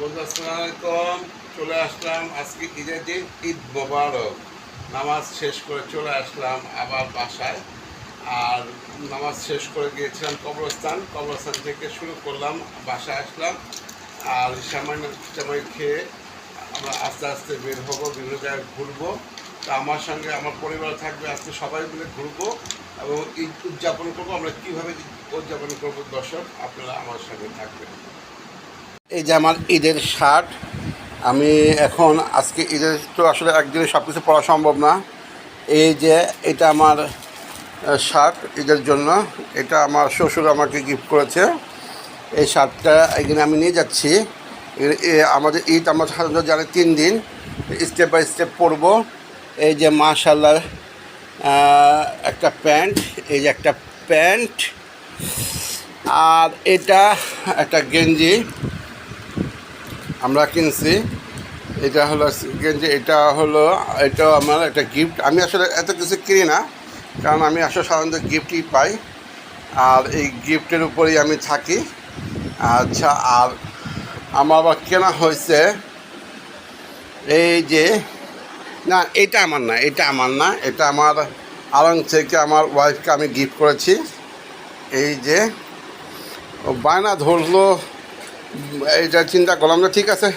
বন্ধু আসসালামু আলাইকুম, চলে আসলাম। আজকে ঈদের দিন, ঈদ মোবারক। নামাজ শেষ করে চলে আসলাম আবার বাসায়। আর নামাজ শেষ করে গিয়েছিলাম কবরস্থান। কবরস্থান থেকে শুরু করলাম, বাসায় আসলাম। আর সামান্য সামাই খেয়ে আমরা আস্তে আস্তে বের হব, বিভিন্ন জায়গায় ঘুরবো। তো আমার সঙ্গে আমার পরিবার থাকবে, আজকে সবাই মিলে ঘুরবো এবং ঈদ উদযাপন করব। আমরা কীভাবে উদযাপন করব দর্শক, আপনারা আমার সঙ্গে থাকবেন। এই যে আমার ঈদের শার্ট, আমি এখন আজকে ঈদের তো আসলে একদিনে সব কিছু পড়া সম্ভব না। এই যে এটা আমার শার্ট ঈদের জন্য, এটা আমার শ্বশুর আমাকে গিফট করেছে। এই শার্টটা এখানে আমি নিয়ে যাচ্ছি। আমাদের ঈদ, আমরা সাধারণত জানি তিন দিন স্টেপ বাই স্টেপ পরবো। এই যে মাশাল্লাহ একটা প্যান্ট, এই যে একটা প্যান্ট, আর এটা একটা গেঞ্জি। আমরা কিনছি, এটা হলো গেঞ্জি, এটা হলো এটাও আমার একটা গিফট আমি আসলে এত কিছু কিনি না, কারণ আমি আসলে সাধারণত গিফটই পাই। আর এই গিফটের উপরেই আমি থাকি। আচ্ছা আর আমার আবার কেনা হয়েছে, এই যে, না, এটা আমার না, এটা আমার না, এটা আমার আলং থেকে আমার ওয়াইফকে আমি গিফট করেছি। এই যে বায়না ধরলো এইটা চিন্তা করলাম না, ঠিক আছে।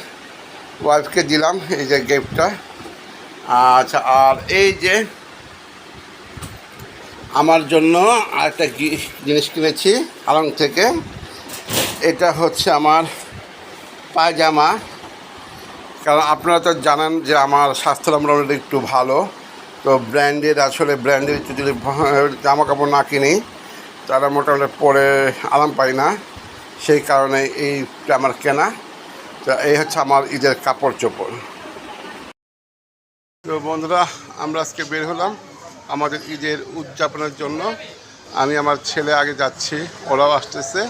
ওয়াইফকে দিলাম এই যে গিফটটা। আচ্ছা আর এই যে আমার জন্য আরেকটা জিনিস কিনেছি আলং থেকে। এটা হচ্ছে আমার পায়জামা। কারণ আপনারা তো জানেন যে আমার স্বাস্থ্য মোটামুটি একটু ভালো। তো ব্র্যান্ডেড আসলে ব্র্যান্ডেড একটু যদি জামা কাপড় না কিনি তারা মোটামুটি পরে আরাম পাই না। সেই কারণে এইটা আমার কেনা। তো এই হচ্ছে আমার ঈদের কাপড় চোপড়। তো বন্ধুরা, আমরা আজকে বের হলাম আমাদের ঈদের উদযাপনের জন্য। আমি আমার ছেলে আগে যাচ্ছি, ওরাও আসতেছে।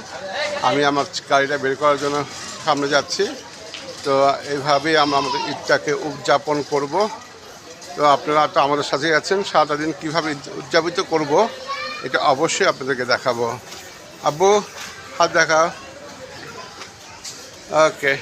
আমি আমার গাড়িটা বের করার জন্য সামনে যাচ্ছি। তো এইভাবেই আমরা আমাদের ঈদটাকে উদযাপন করব। তো আপনারা তো আমাদের সাথে আছেন সারাটা দিন কীভাবে উদযাপিত করব, এটা অবশ্যই আপনাদেরকে দেখাবো। আব্বু हाथ देखा ओके